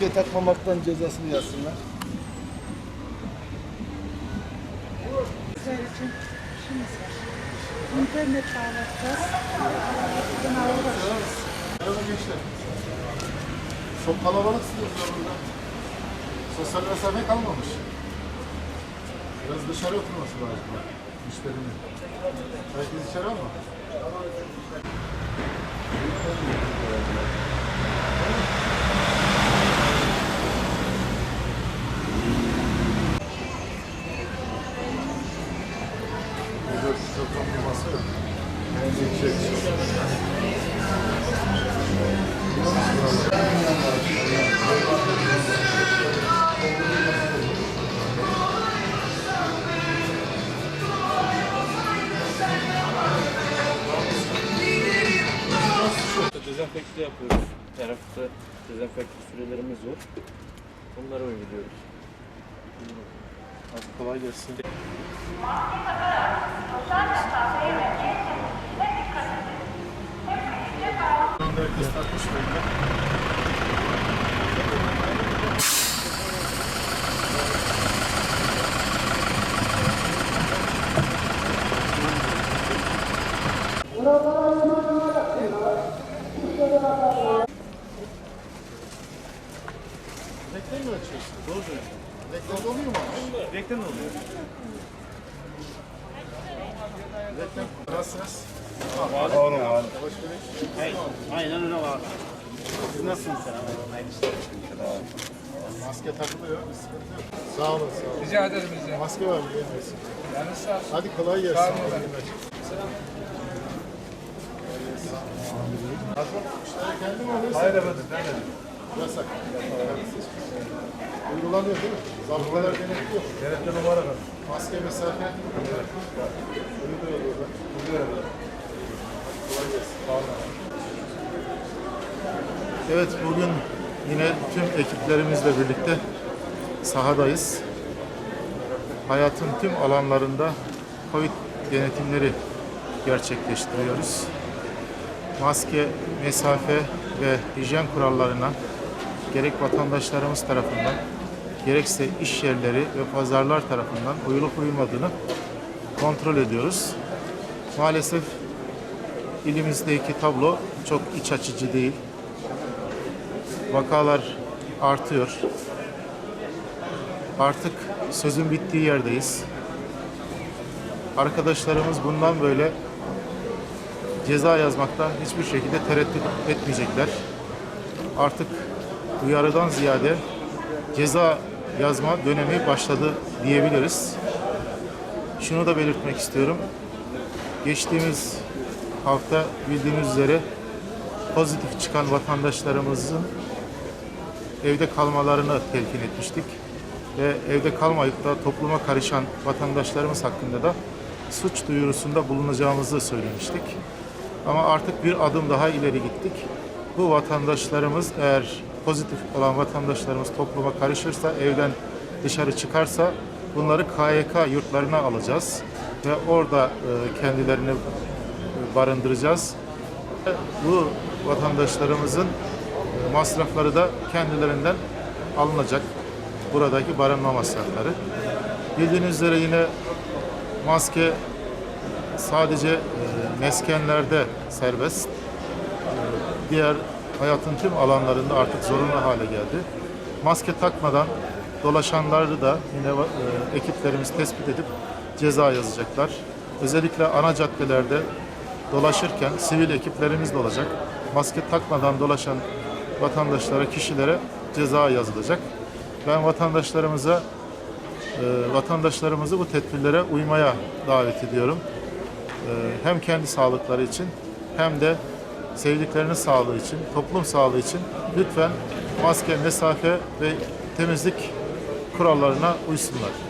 Maske takmamaktan cezasını yazsınlar. Sizler için işimiz var. İnternet bağlatacağız. Sınava uğraşıyoruz. Merhaba gençler. Çok kalabalıksınız burada. Sosyal mesafe kalmamış. Biraz dışarı oturması lazım. Müşterinin. Herkes içeri ama. Çok bir masa yok. Yani bir şey. Dezenfekte yapıyoruz. Tarafta dezenfekte sürelerimiz var. Onlara uyguluyoruz. Hadi kolay gelsin. Herkes takmış böyle. Reklam mı açıyorsun? Doğru söylüyorsun. Reklam oluyor mu? Reklam oluyor. Reklam. Nasılsınız? Oğlum abi. Geldin. Aynen öyle var. Siz nasılsınız sen? Maske takılıyor. bir sıkıntı yok. Sağ olun, sağ olun. Rica ederim ederim. Maske var mı? Yani sağ olun. Hadi kolay gelsin. Sağ olun efendim. İşleri kendi mi alıyorsun? Hayır efendim. Ben de. Yasak. Uygulanıyor değil mi? Zabıtalar denetliyor. Denetli numara efendim. Maske mesafe. Uyguluyor burada. Kolay gelsin. Evet bugün yine tüm ekiplerimizle birlikte sahadayız. Hayatın tüm alanlarında Covid denetimleri gerçekleştiriyoruz. Maske, mesafe ve hijyen kurallarına gerek vatandaşlarımız tarafından gerekse iş yerleri ve pazarlar tarafından uyulup uyulmadığını kontrol ediyoruz. Maalesef ilimizdeki tablo çok iç açıcı değil vakalar artıyor. Artık sözün bittiği yerdeyiz. Arkadaşlarımız bundan böyle ceza yazmakta hiçbir şekilde tereddüt etmeyecekler. Artık uyarıdan ziyade ceza yazma dönemi başladı diyebiliriz. Şunu da belirtmek istiyorum. Geçtiğimiz hafta bildiğiniz üzere pozitif çıkan vatandaşlarımızın evde kalmalarını telkin etmiştik. Ve evde kalmayıp da topluma karışan vatandaşlarımız hakkında da suç duyurusunda bulunacağımızı söylemiştik. Ama artık bir adım daha ileri gittik. Bu vatandaşlarımız eğer pozitif olan vatandaşlarımız topluma karışırsa, evden dışarı çıkarsa bunları KYK yurtlarına alacağız. Ve orada e, kendilerini barındıracağız. Bu vatandaşlarımızın masrafları da kendilerinden alınacak. Buradaki barınma masrafları. Bildiğiniz üzere yine maske sadece e, meskenlerde serbest. E, Diğer hayatın tüm alanlarında artık zorunlu hale geldi. Maske takmadan dolaşanları da yine e, ekiplerimiz tespit edip ceza yazacaklar. Özellikle ana caddelerde dolaşırken sivil ekiplerimiz de olacak. Maske takmadan dolaşan vatandaşlara, kişilere ceza yazılacak. Ben vatandaşlarımıza e, vatandaşlarımızı bu tedbirlere uymaya davet ediyorum. E, hem kendi sağlıkları için hem de sevdiklerinin sağlığı için, toplum sağlığı için lütfen maske, mesafe ve temizlik kurallarına uysunlar.